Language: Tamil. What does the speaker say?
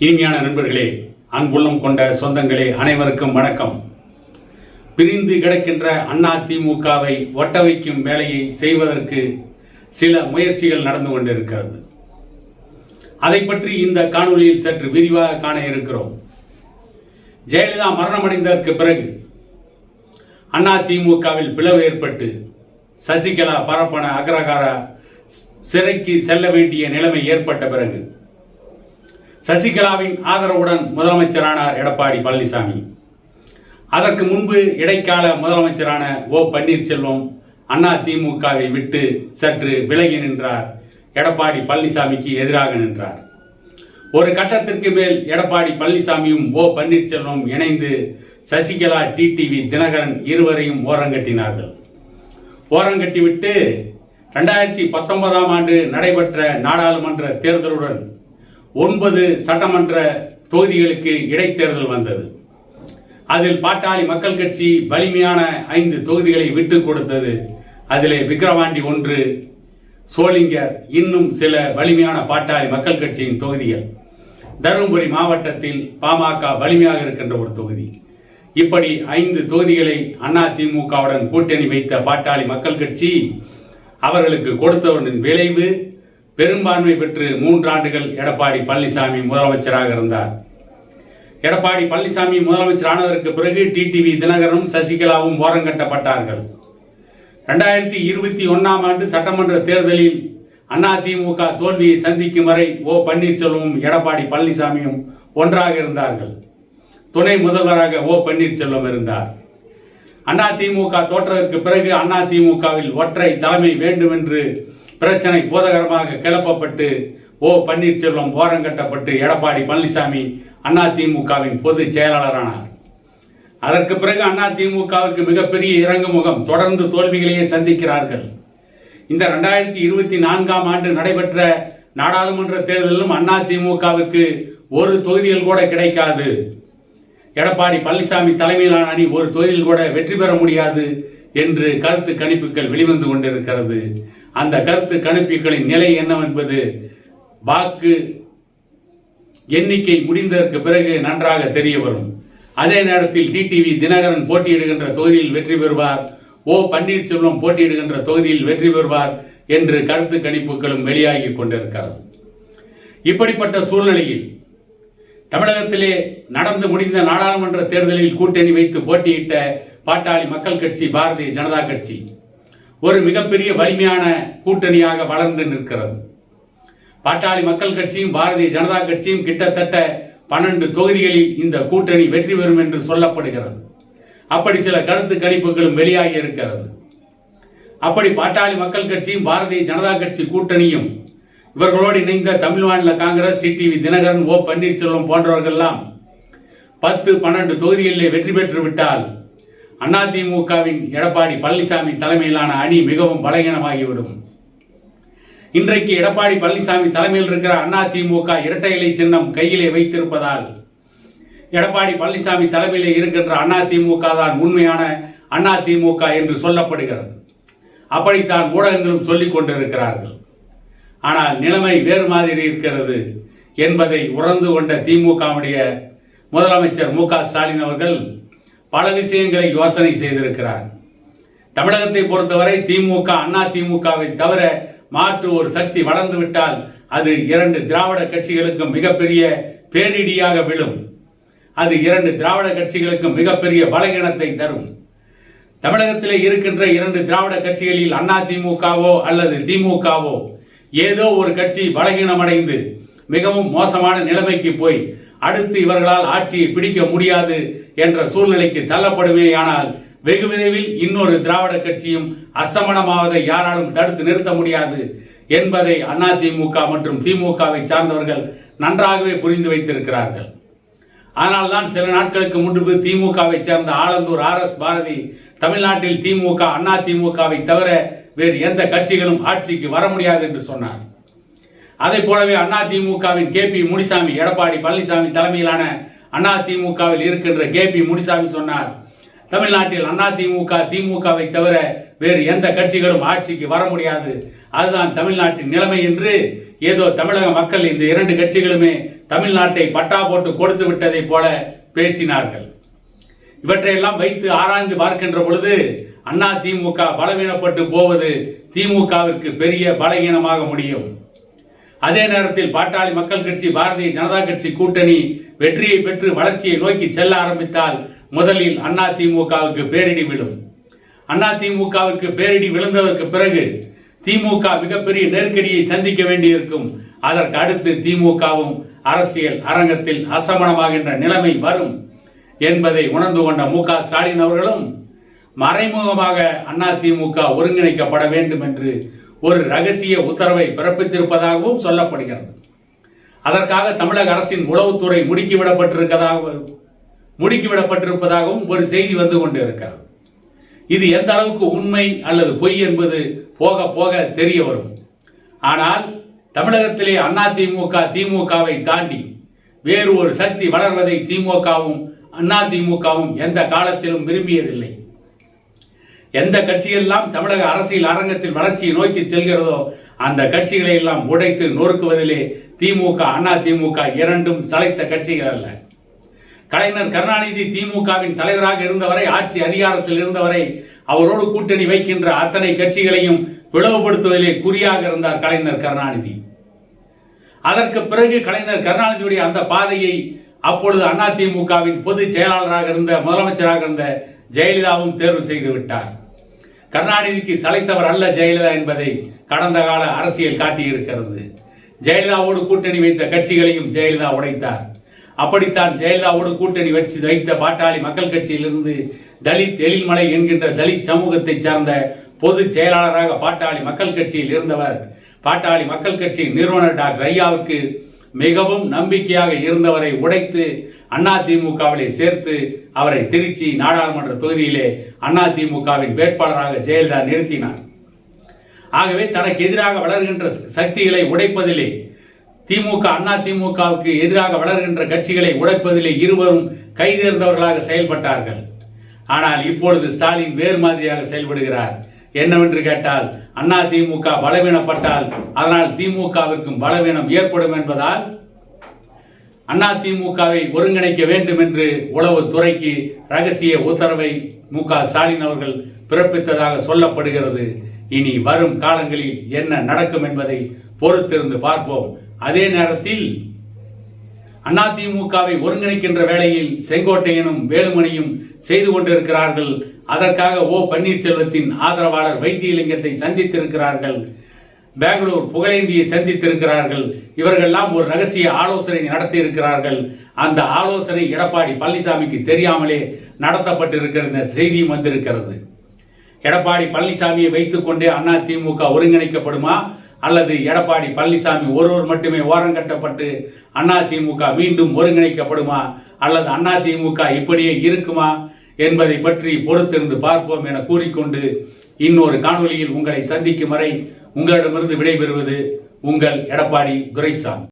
இனிமையான நண்பர்களே அன்புள்ளம் கொண்ட சொந்தங்களே அனைவருக்கும் வணக்கம். பிரிந்து கிடக்கின்ற அண்ணா திமுகவை ஒட்ட வைக்கும் வேலையை செய்வதற்கு சில முயற்சிகள் நடந்து கொண்டிருக்கிறது. அதை பற்றி இந்த காணொளியில் சற்று விரிவாக காண இருக்கிறோம். ஜெயலலிதா மரணமடைந்ததற்கு பிறகு அண்ணா திமுகவில் பிளவு ஏற்பட்டு சசிகலா பரப்பன அக்ரகார சிறைக்கு செல்ல வேண்டிய நிலைமை ஏற்பட்ட பிறகு சசிகலாவின் ஆதரவுடன் முதலமைச்சரானார் எடப்பாடி பழனிசாமி. அதற்கு முன்பு இடைக்கால முதலமைச்சரான ஓ பன்னீர்செல்வம் அண்ணா திமுகவை விட்டு சற்று விலகி நின்றார். எடப்பாடி பழனிசாமிக்கு எதிராக நின்றார். ஒரு கட்டத்திற்கு மேல் எடப்பாடி பழனிசாமியும் ஓ பன்னீர்செல்வம் இணைந்து சசிகலா டிடிவி தினகரன் இருவரையும் ஓரங்கட்டினார்கள். ஓரங்கட்டிவிட்டு ரெண்டாயிரத்தி பத்தொன்பதாம் ஆண்டு நடைபெற்ற நாடாளுமன்ற தேர்தலுடன் ஒன்பது சட்டமன்ற தொகுதிகளுக்கு இடைத்தேர்தல் வந்தது. அதில் பாட்டாளி மக்கள் கட்சி வலிமையான ஐந்து தொகுதிகளை விட்டு கொடுத்தது. அதில் விக்கிரவாண்டி ஒன்று சோளிங்கர் இன்னும் சில வலிமையான பாட்டாளி மக்கள் கட்சியின் தொகுதிகள். தருமபுரி மாவட்டத்தில் பாமக வலிமையாக இருக்கின்ற ஒரு தொகுதி. இப்படி ஐந்து தொகுதிகளை அதிமுகவுடன் கூட்டணி வைத்த பாட்டாளி மக்கள் கட்சி அவர்களுக்கு கொடுத்தவரின் விளைவு பெரும்பான்மை பெற்று மூன்றாண்டுகள் எடப்பாடி பழனிசாமி முதலமைச்சராக இருந்தார். எடப்பாடி பழனிசாமி முதலமைச்சர் ஆனதற்கு பிறகு டிடிவி தினகரனும் சசிகலாவும் ஓரங்கட்டப்பட்டார்கள் ரெண்டாயிரத்தி இருபத்தி ஒன்னாம் ஆண்டு சட்டமன்ற தேர்தலில் அதிமுக தோல்வியை சந்திக்கும் வரை ஓ பன்னீர்செல்வமும் எடப்பாடி பழனிசாமியும் ஒன்றாக இருந்தார்கள். துணை முதல்வராக ஓ பன்னீர்செல்வம் இருந்தார். அதிமுக தோற்றதற்கு பிறகு அதிமுகவில் ஒற்றை தலைமை வேண்டும் என்று பிரச்சனை போதகரமாக கிளப்பப்பட்டு ஓ பன்னீர்செல்வம் ஓரங்கட்டப்பட்டு எடப்பாடி பழனிசாமி அதிமுகவின் பொதுச் செயலாளரானார். அதற்கு பிறகு அதிமுகவிற்கு மிகப்பெரிய இறங்கு முகம் தொடர்ந்து தோல்விகளையே சந்திக்கிறார்கள். இந்த ரெண்டாயிரத்தி இருபத்தி நான்காம் ஆண்டு நடைபெற்ற நாடாளுமன்ற தேர்தலிலும் அதிமுகவுக்கு ஒரு தொகுதியில் கூட கிடைக்காது. எடப்பாடி பழனிசாமி தலைமையிலான அணி ஒரு தொகுதியில் கூட வெற்றி பெற முடியாது என்று கருத்து கணிப்புகள் வெளிவந்து கொண்டிருக்கிறது. அந்த கருத்து கணிப்புகளின் நிலை என்னவென்பது வாக்கு எண்ணிக்கை முடிந்ததற்கு பிறகு நன்றாக தெரிய வரும். அதே நேரத்தில் டிடிவி தினகரன் போட்டியிடுகின்ற தொகுதியில் வெற்றி பெறுவார். ஓ பன்னீர்செல்வம் போட்டியிடுகின்ற தொகுதியில் வெற்றி பெறுவார் என்று கருத்து கணிப்புகளும் வெளியாகி கொண்டிருக்கிறது. இப்படிப்பட்ட சூழ்நிலையில் தமிழகத்திலே நடந்து முடிந்த நாடாளுமன்ற தேர்தலில் கூட்டணி வைத்து போட்டியிட்ட பாட்டாளி மக்கள் கட்சி பாரதிய ஜனதா கட்சி ஒரு மிகப்பெரிய வலிமையான கூட்டணியாக வளர்ந்து நிற்கிறது. பாட்டாளி மக்கள் கட்சியும் பாரதிய ஜனதா கட்சியும் கிட்டத்தட்ட பன்னெண்டு தொகுதிகளில் இந்த கூட்டணி வெற்றி பெறும் என்று சொல்லப்படுகிறது. அப்படி சில கருத்து கணிப்புகளும் வெளியாகி இருக்கிறது. அப்படி பாட்டாளி மக்கள் கட்சியும் பாரதிய ஜனதா கட்சி கூட்டணியும் இவர்களோடு இணைந்த தமிழ் மாநில காங்கிரஸ் சிடிவி தினகரன் ஓ பன்னீர்செல்வம் போன்றவர்கள்லாம் பத்து பன்னெண்டு தொகுதிகளிலே வெற்றி பெற்று விட்டால் அதிமுகவின் எடப்பாடி பழனிசாமி தலைமையிலான அணி மிகவும் பலகீனமாகிவிடும். இன்றைக்கு எடப்பாடி பழனிசாமி தலைமையில் இருக்கிற அதிமுக இரட்டை இலை சின்னம் கையிலே வைத்திருப்பதால் எடப்பாடி பழனிசாமி தலைமையிலே இருக்கின்ற அதிமுக தான் உண்மையான அதிமுக என்று சொல்லப்படுகிறது. அப்படித்தான் ஊடகங்களும் சொல்லிக் கொண்டிருக்கிறார்கள். ஆனால் நிலைமை வேறு மாதிரி இருக்கிறது என்பதை உணர்ந்து கொண்ட திமுகவுடைய முதலமைச்சர் மு க ஸ்டாலின் அவர்கள் பல விஷயங்களை யோசனை செய்திருக்கிறார். தமிழகத்தை பொறுத்தவரை திமுக அண்ணா திமுகவை தவிர மாற்று ஒரு சக்தி வளர்ந்து விட்டால் அது இரண்டு திராவிட கட்சிகளுக்கும் மிகப்பெரிய பேரிடியாக விழும். அது இரண்டு திராவிட கட்சிகளுக்கும் மிகப்பெரிய பலகீனத்தை தரும். தமிழகத்தில் இருக்கின்ற இரண்டு திராவிட கட்சிகளில் அண்ணா திமுகவோ அல்லது திமுகவோ ஏதோ ஒரு கட்சி பலகீனமடைந்து மிகவும் மோசமான நிலைமைக்கு போய் அடுத்து இவர்களால் ஆட்சியை பிடிக்க முடியாது என்ற சூழ்நிலைக்கு தள்ளப்படுமேயானால் வெகு விரைவில் இன்னொரு திராவிட கட்சியும் அசமணமாவதை யாராலும் தடுத்து நிறுத்த முடியாது என்பதை அதிமுக மற்றும் திமுகவை சார்ந்தவர்கள் நன்றாகவே புரிந்து வைத்திருக்கிறார்கள். ஆனால்தான் சில நாட்களுக்கு முன்பு திமுகவை சேர்ந்த ஆலந்தூர் ஆர் எஸ் பாரதி தமிழ்நாட்டில் திமுக அண்ணா தவிர வேறு எந்த கட்சிகளும் ஆட்சிக்கு வர முடியாது என்று சொன்னார். அதை போலவே அண்ணா திமுகவின் கே பி முனிசாமி எடப்பாடி பழனிசாமி தலைமையிலான அண்ணா திமுகவில் இருக்கின்ற கே பி முனிசாமி சொன்னார். தமிழ்நாட்டில் அண்ணா திமுக திமுகவை தவிர வேறு எந்த கட்சிகளும் ஆட்சிக்கு வர முடியாது. அதுதான் தமிழ்நாட்டின் நிலைமை என்று ஏதோ தமிழக மக்கள் இந்த இரண்டு கட்சிகளுமே தமிழ்நாட்டை பட்டா போட்டு கொடுத்து விட்டதை போல பேசினார்கள். இவற்றையெல்லாம் வைத்து ஆராய்ந்து பார்க்கின்ற பொழுது அண்ணா திமுக பலவீனப்பட்டு போவது திமுகவிற்கு பெரிய பலகீனமாக முடியும். அதே நேரத்தில் பாட்டாளி மக்கள் கட்சி பாரதிய ஜனதா கட்சி கூட்டணி வெற்றியை பெற்று வளர்ச்சியை நோக்கி செல்ல ஆரம்பித்தால் முதலில் அண்ணா திமுகவுக்கு பேரிடி விழும். அண்ணா திமுகவுக்கு பேரிடி விழுந்ததற்கு பிறகு திமுக மிகப்பெரிய நெருக்கடியை சந்திக்க வேண்டியிருக்கும். அதற்கு அடுத்து திமுகவும் அரசியல் அரங்கத்தில் அசமணமாகின்ற நிலைமை வரும் என்பதை உணர்ந்து கொண்ட மு க ஸ்டாலின் அவர்களும் மறைமுகமாக அண்ணா திமுக ஒருங்கிணைக்கப்பட வேண்டும் என்று ஒரு ரகசிய உத்தரவை பிறப்பித்திருப்பதாகவும் சொல்லப்படுகிறது. அதற்காக தமிழக அரசின் உளவுத்துறை முடுக்கிவிடப்பட்டிருக்கதாக முடுக்கிவிடப்பட்டிருப்பதாகவும் ஒரு செய்தி வந்து கொண்டிருக்கிறது. இது எந்த அளவுக்கு உண்மை அல்லது பொய் என்பது போக போக தெரிய வரும். ஆனால் தமிழகத்திலே அதிமுக திமுகவை தாண்டி வேறு ஒரு சக்தி வளர்வதை திமுகவும் அதிமுகவும் எந்த காலத்திலும் விரும்பியதில்லை. எந்த கட்சியெல்லாம் தமிழக அரசியல் அரங்கத்தில் வளர்ச்சியை நோக்கி செல்கிறதோ அந்த கட்சிகளை எல்லாம் உடைத்து நொறுக்குவதிலே திமுக அண்ணா திமுக இரண்டும் சளைத்த கட்சிகள் அல்ல. கலைஞர் கருணாநிதி திமுகவின் தலைவராக இருந்தவரை ஆட்சி அதிகாரத்தில் இருந்தவரை அவரோடு கூட்டணி வைக்கின்ற அத்தனை கட்சிகளையும் பிளவுபடுத்துவதிலே குறியாக இருந்தார் கலைஞர் கருணாநிதி. அதற்கு பிறகு கலைஞர் கருணாநிதியுடைய அந்த பாதையை அப்பொழுது அதிமுகவின் பொதுச் செயலாளராக இருந்த முதலமைச்சராக இருந்த ஜெயலலிதாவும் தேர்வு செய்து விட்டார். கருணாநிதிக்கு சளைத்தவர் அல்ல ஜெயலலிதா என்பதை கடந்த கால அரசியல் காட்டியிருக்கிறது. ஜெயலலிதாவோடு கூட்டணி வைத்த கட்சிகளையும் ஜெயலலிதா உடைத்தார். அப்படித்தான் ஜெயலலிதாவோடு கூட்டணி வச்சு வைத்த பாட்டாளி மக்கள் கட்சியிலிருந்து தலித் எழில்மலை என்கின்ற தலித் சமூகத்தை சார்ந்த பொதுச் செயலாளராக பாட்டாளி மக்கள் கட்சியில் இருந்தவர் பாட்டாளி மக்கள் கட்சி நிறுவனர் டாக்டர் ஐயாவுக்கு மிகவும் நம்பிக்கையாக இருந்தவரை உடைத்து அதிமுகவிலே சேர்த்து அவரை திருச்சி நாடாளுமன்ற தொகுதியிலே அதிமுகவின் வேட்பாளராக ஜெயலலிதா நிறுத்தினார். ஆகவே தனக்கு எதிராக வளர்கின்ற சக்திகளை உடைப்பதிலே திமுக அண்ணா திமுகவுக்கு எதிராக வளர்கின்ற கட்சிகளை உடைப்பதிலே இருவரும் கைதேர்ந்தவர்களாக செயல்பட்டார்கள். ஆனால் இப்பொழுது ஸ்டாலின் வேறு மாதிரியாக செயல்படுகிறார். என்னவென்று கேட்டால் அண்ணா திமுக பலவீனப்பட்டால் அதனால் திமுகவிற்கும் பலவீனம் ஏற்படும் என்பதால் அண்ணா திமுகவை ஒருங்கிணைக்க வேண்டும் என்று உளவுத்துறைக்கு ரகசிய உத்தரவை மு க ஸ்டாலின் அவர்கள் பிறப்பித்ததாக சொல்லப்படுகிறது. இனி வரும் காலங்களில் என்ன நடக்கும் என்பதை பொறுத்திருந்து பார்ப்போம். அதே நேரத்தில் அதிமுகவை ஒருங்கிணைக்கின்ற வேளையில் செங்கோட்டையனும் வேலுமணியும் செய்து கொண்டிருக்கிறார்கள். அதற்காக ஓ பன்னீர்செல்வத்தின் ஆதரவாளர் வைத்தியலிங்கத்தை சந்தித்திருக்கிறார்கள். பெங்களூர் புகழேந்தியை சந்தித்திருக்கிறார்கள். இவர்கள்லாம் ஒரு ரகசிய ஆலோசனை நடத்தி இருக்கிறார்கள் அந்த ஆலோசனை எடப்பாடி பழனிசாமிக்கு தெரியாமலே நடத்தப்பட்டிருக்கிற செய்தியும் வந்திருக்கிறது. எடப்பாடி பழனிசாமியை வைத்துக் கொண்டே அண்ணா திமுக ஒருங்கிணைக்கப்படுமா? அல்லது எடப்பாடி பழனிசாமி ஒருவர் மட்டுமே ஓரங்கட்டப்பட்டு அண்ணா திமுக மீண்டும் ஒருங்கிணைக்கப்படுமா? அல்லது அண்ணா திமுக இப்படியே இருக்குமா? என்பதை பற்றி பொறுத்திருந்து பார்ப்போம் என கூறிக்கொண்டு இன்னொரு காணொளியில் உங்களை சந்திக்கும் வரை உங்களிடமிருந்து விடைபெறுவது உங்கள் எடப்பாடி துரைசாமி.